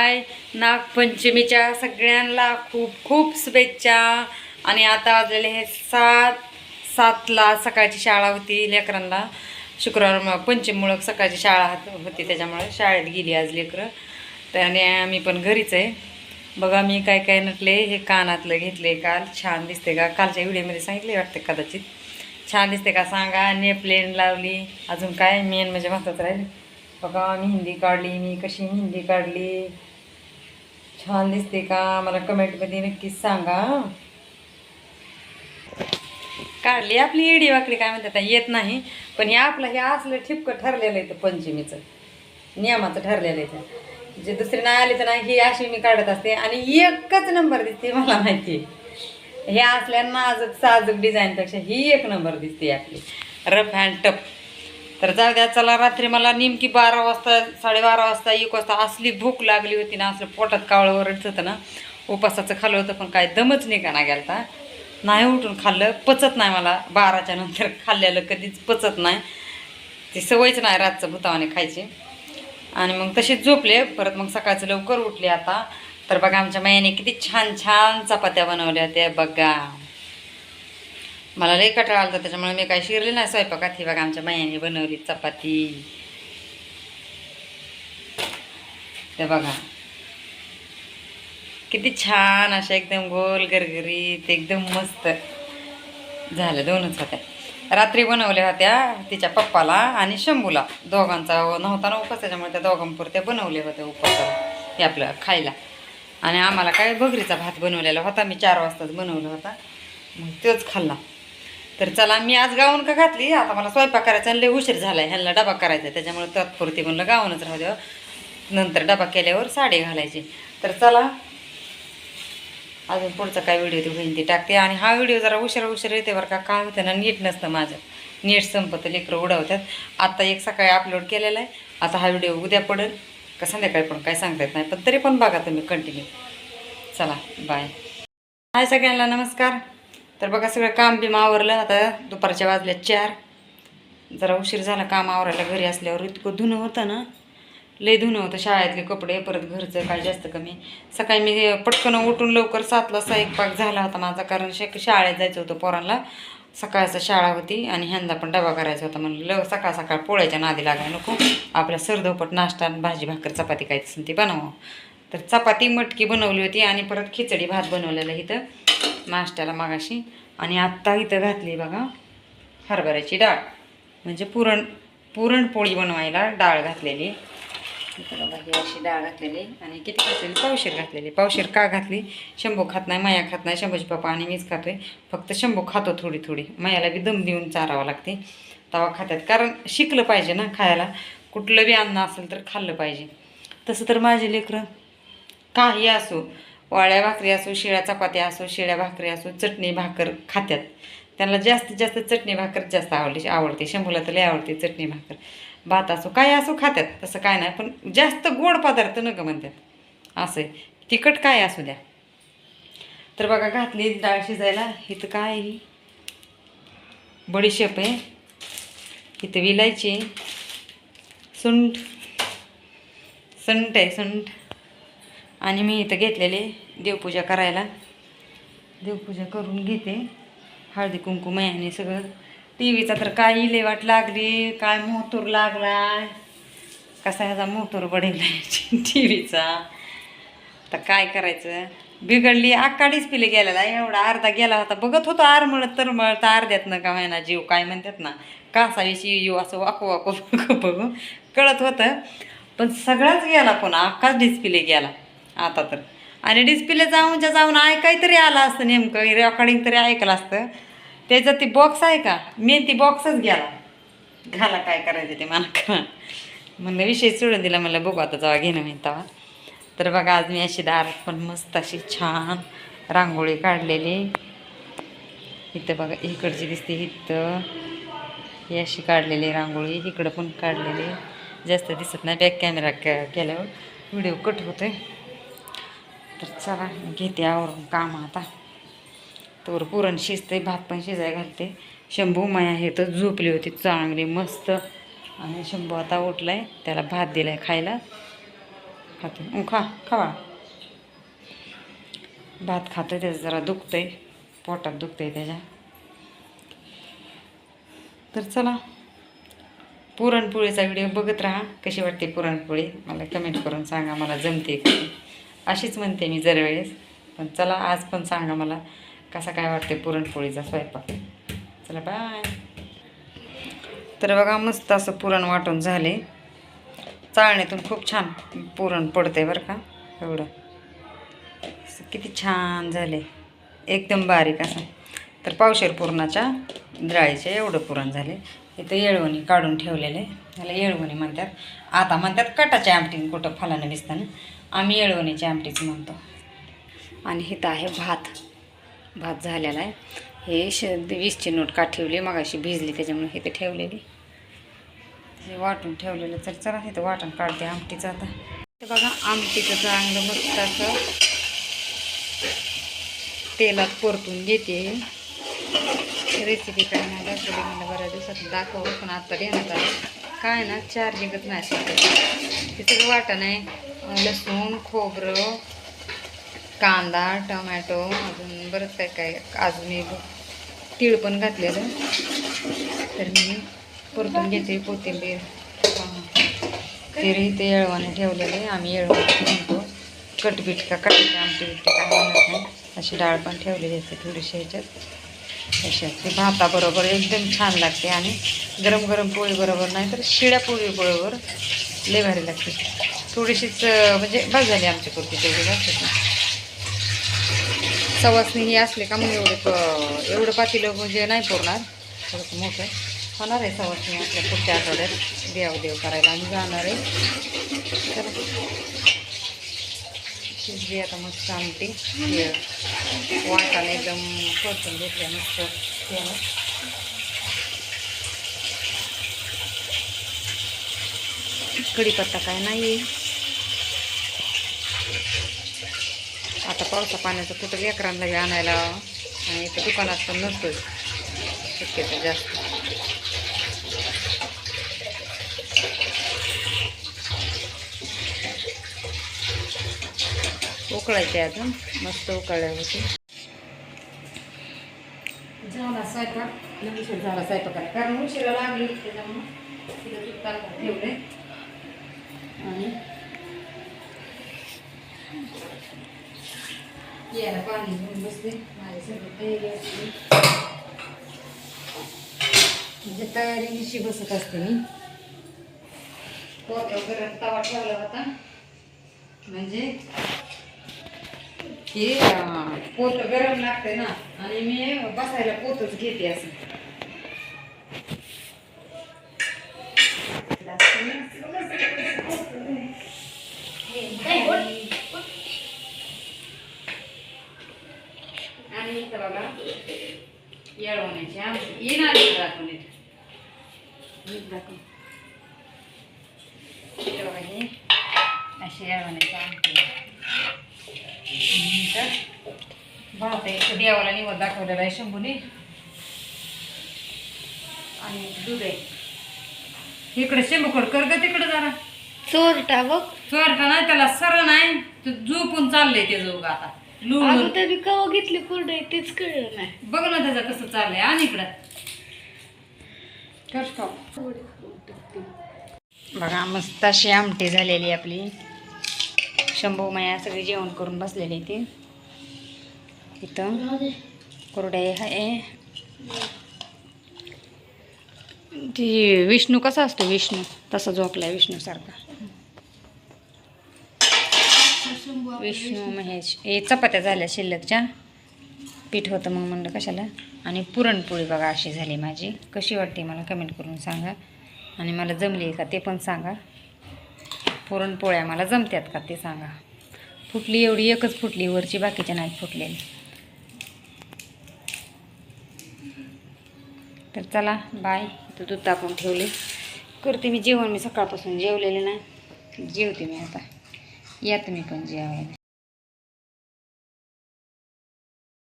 हाय नागपंचमीच्या सगळ्यांना खूप खूप शुभेच्छा. आणि आता वाजलेले हे सात सातला सकाळची शाळा होती लेकरांना. शुक्रवार पंचमीमुळं सकाळची शाळा हात- होती त्याच्यामुळे शाळेत गेली आज लेकरं. त्याने आम्ही पण घरीच आहे. बघा मी काय काय नटले हे कानातलं घेतले काल छान दिसते का? कालच्या व्हिडिओमध्ये सांगितले वाटते कदाचित? छान दिसते का? सांगा नेपलेन लावली. अजून काय? मेन म्हणजे महत्वाचं राहील. बघा मी हिंदी काढली मी कशी हिंदी काढली. छान दिसते का? मला कमेंटमध्ये नक्कीच सांगा. काढली आपली इडी वाकडी काय म्हणतात येत नाही. पण हे आपलं हे असलं ठिपकं ठरलेलं आहे पंचमीचं. नियमाचं ठरलेलं आहे जे दुसरे नाही आले तर नाही ही अशी मी काढत असते. आणि एकच नंबर दिसते मला माहिती आहे. हे असल्या नाजूक साजूक डिझाईनपेक्षा ही एक नंबर दिसते आपली. रफ अँड टफ तर जाऊ द्या चला रात्री मला नेमकी बारा वाजता साडेबारा वाजता एक वाजता असली भूक लागली होती ना असलं पोटात कावळं वरडत होतं ना उपासाचं खाल्लं होतं पण काय दमच नाही का ना गेलता? नाही उठून खाल्लं पचत नाही मला. बाराच्या नंतर खाल्लेलं कधीच पचत नाही. ती सवयच नाही रातचं भुतावाने खायची. आणि मग तसेच झोपले. परत मग सकाळचं लवकर उठले आता. तर बघा आमच्या मायाने किती छान छान चपात्या बनवल्या त्या बघा. मला लई कटाळा आला त्याच्यामुळे मी काही शिरले नाही स्वयंपाकात. ही बघा आमच्या मायाने बनवली चपाती. ते बघा. किती छान अशा एकदम गोल गरगरीत एकदम मस्त झालं दोनच होत्या. रात्री बनवल्या होत्या तिच्या पप्पाला आणि शंभूला. दोघांचा नव्हता ना उपास त्याच्यामुळे त्या दोघांपुरत्या बनवल्या होत्या उपासाला हे आपलं खायला. आणि आम्हाला काय भगरीचा भात बनवलेला होता मी चार वाजताच बनवला होता. मग तोच खाल्ला. तर चला मी आज गाऊन का घातली? आता मला स्वयंपाक करायचा आणि लय उशीर झाला आहे ह्यांना डबा करायचा आहे. त्याच्यामुळे तात्पुरती म्हणलं गाऊनच राहू नंतर डबा केल्यावर साडी घालायची. तर चला अजून पुढचा काय व्हिडिओ ती होईल ती टाकते. आणि हा व्हिडिओ जरा उशिरा उशिरा येते बरं का. काय होतं ना नीट नसतं माझं. नीट संपतं लेकरं उडवतात. आता एक सकाळी अपलोड केलेला आहे. आता हा व्हिडिओ उद्या पडेल का संध्याकाळी पण काय सांगता येत नाही. पण तरी पण बघा तुम्ही कंटिन्यू चला बाय हाय सगळ्यांना नमस्कार. तर बघा सगळं काम बिम आवरलं. आता दुपारच्या वाजल्या चार. जरा उशीर झाला काम आवरायला घरी असल्यावर. इतकं धुणं होतं ना. लय धुणं होतं शाळेतले कपडे परत घरचं काय जास्त कमी. सकाळी मी पटकन उठून लवकर सातला स्वयंपाक झाला होता माझा कारण शक शाळेत जायचं होतं पोरांना सकाळचं शाळा होती आणि ह्यांदा पण डबा करायचा होता म्हणलं लव सकाळ सकाळ पोळ्याच्या नादी लागायला नको. आपल्या सरधोपट नाश्ता आणि भाजी भाकर चपाती काय असेल ती बनवावं. तर चपाती मटकी बनवली होती आणि परत खिचडी भात बनवलेला इथं. नाश्त्याला मागाशी. आणि आत्ता इथं घातली बघा हरभऱ्याची डाळ. म्हणजे पुरण पुरणपोळी बनवायला डाळ घातलेली. इथं बघा ही अशी डाळ घातलेली. आणि किती घातलेली पावशेर घातलेली. पावशेर का घातली? शंभू खात नाही माया खात नाही. शंभूची पप्पा आणि मीच खातोय. फक्त शंभू खातो थोडी थोडी. मायाला बी दम देऊन चारावं लागते. तवा खात्यात. कारण शिकलं पाहिजे ना खायला. कुठलं बी अन्न असेल तर खाल्लं पाहिजे. तसं तर माझे लेकरं काही असो. वाळ्या भाकरी असो शिळ्या चपात्या असो शिळ्या भाकरी असो चटणी भाकर खात्यात. त्यांना जास्तीत जास्त चटणी भाकर जास्त आवडली आवडते. शंभूला तर लय आवडते चटणी भाकर. भात असो काय असो खात्यात. तसं काय नाही पण जास्त गोड पदार्थ नका म्हणतात. असं आहे. तिखट काय असू द्या. तर बघा घातली डाळ शिजायला इथं काय आहे? ही बडीशेप आहे. इथं विलायची सुंठ. सुंठ आहे सुंठ. आणि मी इथं घेतलेले देवपूजा करायला. देवपूजा करून घेते. हळदी कुंकू मयाने सगळं. टी व्हीचा तर काय इलेवाट लागली. काय मोहतूर लागलाय. कसा ह्याचा मोहतूर बडेल टी व्हीचा तर काय करायचं? बिघडली अक्का डिस्प्ले गेलेला. एवढा अर्धा गेला होता. बघत होतो आरमळत तर मळत अर्ध्यात ना का महिना जीव काय म्हणतात ना. कासाविषयी येऊ असं वाकू वाकू बघू कळत होतं. पण सगळाच गेला पुन्हा. अख्खाच डिस्प्ले गेला. आता तर. आणि डिस्प्ले जाऊनच्या जाऊन ऐकाय तरी आलं असतं नेमकं रेकॉर्डिंग तरी ऐकलं असतं. त्याचं ती बॉक्स आहे का? मेन ती बॉक्सच गेला. घाला काय करायचं ते मला करा म्हणलं विषय सोडून दिला. मला बघू आता जेव्हा घेणं मी तेव्हा. तर बघा आज मी अशी दारात पण मस्त अशी छान रांगोळी काढलेली. इथं बघा इकडची दिसते इथं. ही अशी काढलेली रांगोळी इकडं पण काढलेली. जास्त दिसत नाही बॅक कॅमेरा केल्यावर. व्हिडिओ कट होतोय. आहे चला घेते आवरून काम आता. तर पुरण शिजते भात पण शिजाय घालते. शंभू माया हे तर झोपली होती चांगली मस्त. आणि शंभू आता उठलाय त्याला भात दिलाय खायला. खाते. उ, खा खावा. भात खातोय त्याचं जरा दुखतंय पोटात दुखतंय त्याच्या. तर चला पुरणपोळीचा व्हिडिओ बघत राहा. कशी वाटते पुरणपोळी? मला कमेंट करून सांगा मला जमते अशीच म्हणते मी दरवेळेस पण चला आज पण सांगा मला कसा काय वाटते पुरणपोळीचा स्वयंपाक. चला बाय तर बघा मस्त असं पुरण वाटून झाले. चाळणीतून खूप छान पुरण पडते बरं का एवढं. असं किती छान झाले. एकदम बारीक असं. तर पावशेर पुरणाच्या डाळीचे एवढं पुरण झाले. इथं येळवणी काढून ठेवलेले. त्याला येळवणी म्हणतात. आता म्हणतात कटाच्या आमटीन कुठं फलानं भिजताना आम्ही येळवण्याची आमटीच म्हणतो. आणि हिथं आहे भात. भात झालेला आहे. हे श वीसची नोट का ठेवली? मग अशी भिजली त्याच्यामुळे ते ठेवलेली. हे वाटून ठेवलेलं तर चला इथं वाटण काढते आमटीचं आता. तर बघा आमटीचं चांगलं मस्त असं तेलात परतून घेते. रेसिपी काय नाही दाखवली मला बऱ्याच दिवसात. दाखवू पण आता येणार आलं काय ना चार्जिंगच नाही सध्या ते सगळं वाटण आहे. लसूण खोबरं कांदा टमॅटो अजून बरंच काय काय अजून मी तीळ पण घातलेलं. तर मी परतून घेते कोथिंबीर. तरी ते येळवाने ठेवलेले आम्ही येळवाने म्हणतो कटबीट का कटबीट आमटी बिटटी काय म्हणत नाही. अशी डाळ पण ठेवलेली असते थोडीशी ह्याच्यात. अशात ते भाताबरोबर एकदम छान लागते आणि गरम गरम पोळीबरोबर नाही तर शिळ्या पोळीबरोबर लय भारी लागते. थोडीशीच म्हणजे बस झाली आमची कुर्ती तेवढी लागते सवासणी ही असले का मग एवढे एवढं पातील म्हणजे नाही पुरणार. थोडंसं मोठं होणार आहे सवासणी आपल्या पुढच्या आठवड्यात. देव देव करायला आम्ही जाणार आहे. तर शिजली आता मस्त आमटी. वाटाने एकदम परतून घेतल्या मस्त. तेलात. कढीपत्ता काय नाही आता पावसा पाण्याचं कुठं लेकरांना बी आणायला आणि इथं दुकानात पण नसतोच शक्यतो जास्त. उकळायचे अजून. मस्त उकळल्या होती झाला स्वयंपाक. झाला स्वयंपाकाला कारण उशिरा लागली. त्याच्यामुळं तिथं ठेवले आणि याला पाणी घेऊन बसले माझी सगळं तयारी असते म्हणजे तयारीनिशी बसत असते मी पोत्यावर गरम तवा ठेवला होता म्हणजे हे पोत गरम लागते ना आणि मी बसायला पोतच घेते असं आणि इथं बघा येळवण्याची आमची. येणार दाखवून हे अशी भात आहे देवाला निवड दाखवलेला आहे शंभूने. आणि दूध आहे. इकडे शंभूकड कर ग तिकडे जरा. चोरटा बघ. चोरटा नाही त्याला सर नाही. तू झोपून चाललंय ते जोग आता. लुळून अगं तरी कवा घेतली कुरडई? तेच कळलं नाही. बघ ना त्याचं कसं चाललंय. आणि इकडं. कर. बघा मस्त अशी आमटी झालेली आपली. शंभू माया सगळी जेवण करून बसलेली ती. इथं कुरडे आहे. ती विष्णू कसा असतो? विष्णू. तसा झोपलाय विष्णू सारखा विष्णू महेश. हे चपात्या झाल्या शिल्लकच्या. पीठ होतं मग म्हणलं कशाला? आणि पुरणपोळी बघा अशी झाली माझी. कशी वाटते मला कमेंट करून सांगा. आणि मला जमली का ते पण सांगा. पुरणपोळ्या मला जमत्यात का ते सांगा. फुटली एवढी एकच फुटली वरची बाकीच्या नाहीत फुटलेली. तर चला बाय. तर दूध टाकून ठेवले. करते मी जेवण मी सकाळपासून जेवलेले नाही. जेवते मी आता. या तुम्ही पण जेवायला